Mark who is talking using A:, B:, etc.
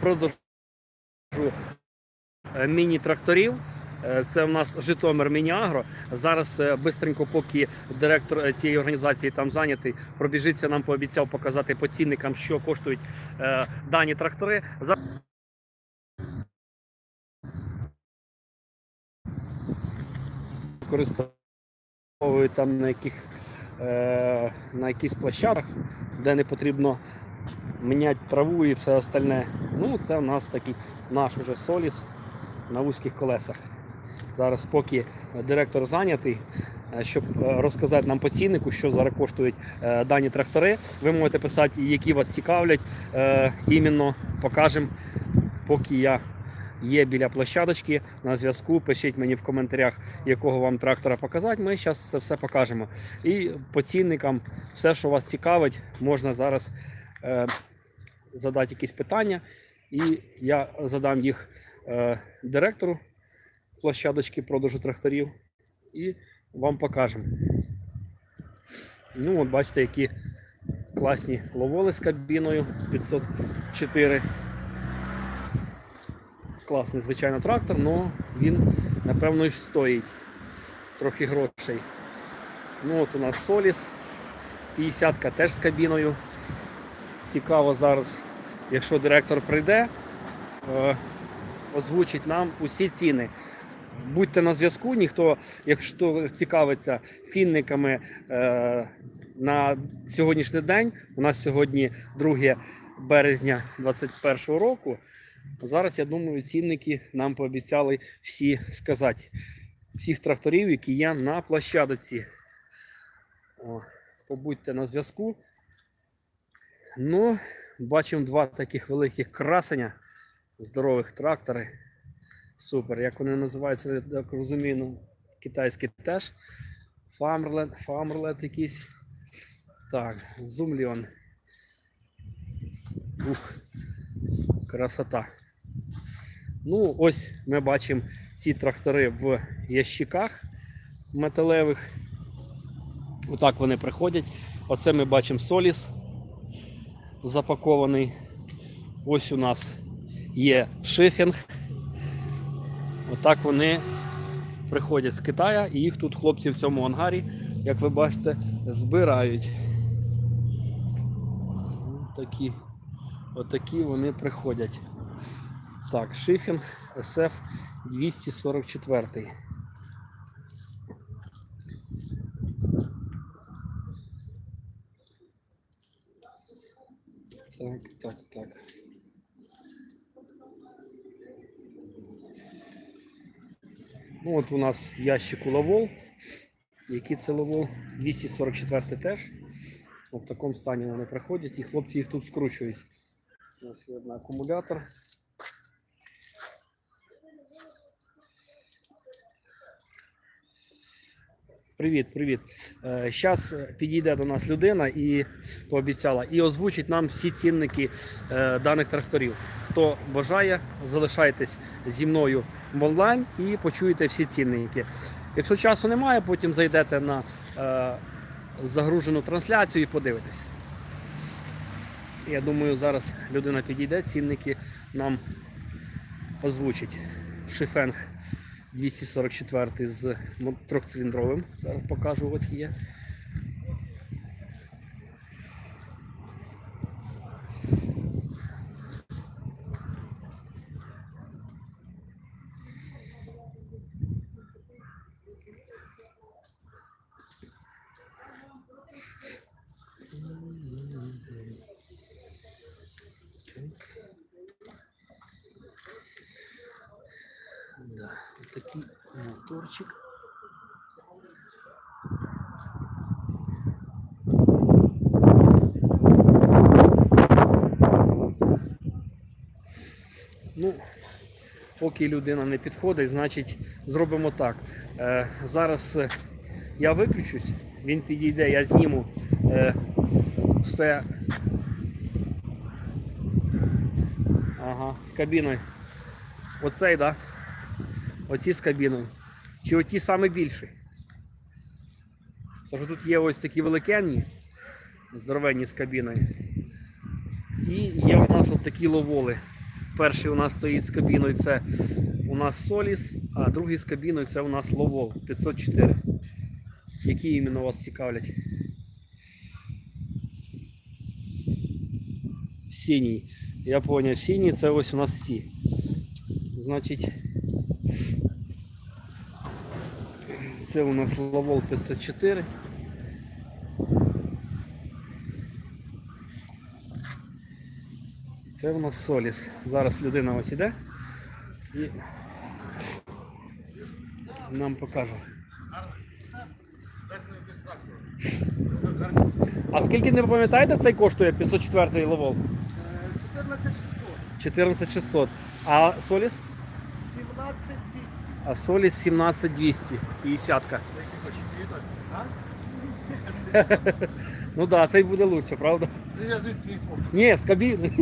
A: продажу е, міні-тракторів. Е, Це в нас Житомир Мініагро. Зараз е, бистренько, поки директор цієї організації там зайнятий, пробіжиться, нам пообіцяв показати по цінникам, що коштують дані трактори. Використовують там на яких на якихось площадках, де не потрібно міняти траву і все остальне. Ну, це у нас такий наш уже соліс на вузьких колесах. Зараз, поки директор зайнятий, е, щоб е, розказати нам по ціннику, що зараз коштують е, дані трактори, ви можете писати, які вас цікавлять. Іменно покажемо, поки я є біля площадочки на зв'язку. Пишіть мені в коментарях, якого вам трактора показати. Ми зараз це все покажемо. І по цінникам, все, що вас цікавить, можна зараз задати якісь питання, і я задам їх е, директору площадочки продажу тракторів і вам покажемо. Ну, от бачите, які класні ловоли з кабіною 504. Класний, звичайно, трактор, але він, напевно, і стоїть трохи грошей. Ну, от у нас Соліс, 50-ка теж з кабіною. Цікаво зараз, якщо директор прийде, е, озвучить нам усі ціни. Будьте на зв'язку, ніхто, якщо цікавиться цінниками е, на сьогоднішній день, у нас сьогодні 2 березня 2021 року. Зараз, я думаю, цінники нам пообіцяли всі сказати. Всіх тракторів, які є на площадці. О, побудьте на зв'язку. Ну, бачимо два таких великих красення, здорових трактори. Супер. Як вони називаються, я так розумію, ну, китайські теж. Фамерлет, фамерлет якийсь. Так, зумліон. Ух, красота. Ну, ось ми бачимо ці трактори в ящиках металевих. Отак вони приходять. Оце ми бачимо соліс запакований. Ось у нас є шифінг. Отак вони приходять з Китая і їх тут хлопці в цьому ангарі, як ви бачите, збирають. Такі, отакі вони приходять. Так, шифінг SF 244. Так, так, так. Ну, от у нас ящик ящику лавол. Який це лавол? 244 теж. В такому стані вони приходять і хлопці їх тут скручують. Ось є один акумулятор. Привіт, привіт. Зараз підійде до нас людина і пообіцяла і озвучить нам всі цінники е, даних тракторів. Хто бажає, залишайтесь зі мною в онлайн і почуєте всі цінники. Якщо часу немає, потім зайдете на е, загружену трансляцію і подивитесь. Я думаю, зараз людина підійде, цінники нам озвучить. Шифенг 244 з трьохциліндровим. Зараз покажу, ось є. Такий моторчик. Ну, поки людина не підходить, значить зробимо так. Е, зараз е, я виключусь, він підійде, я зніму е, все. Ага, з кабіною. Оцей, так? Да? Оці з кабіною. Чи оті саме більші? Тож тут є ось такі великенні, здоровенні з кабіною. І є у нас от такі ловоли Перший у нас стоїть з кабіною, це у нас Соліс, а другий з кабіною це у нас Ловол 504. Які іменно вас цікавлять? Синій. Я поняв, синій це ось у нас ці. Значить, це у нас Ловол 504. Це у нас Соліс. Зараз людина ось іде і нам покаже. А скільки не пам'ятаєте, цей коштує 504 ловол?
B: 14600,
A: 14600. А Соліс?
B: 17200.
A: А Соліс 17200. 50. -ка. Ну так, да, цей буде лучше, правда?
C: Я звідти не помню.
A: Ні, з кабіни.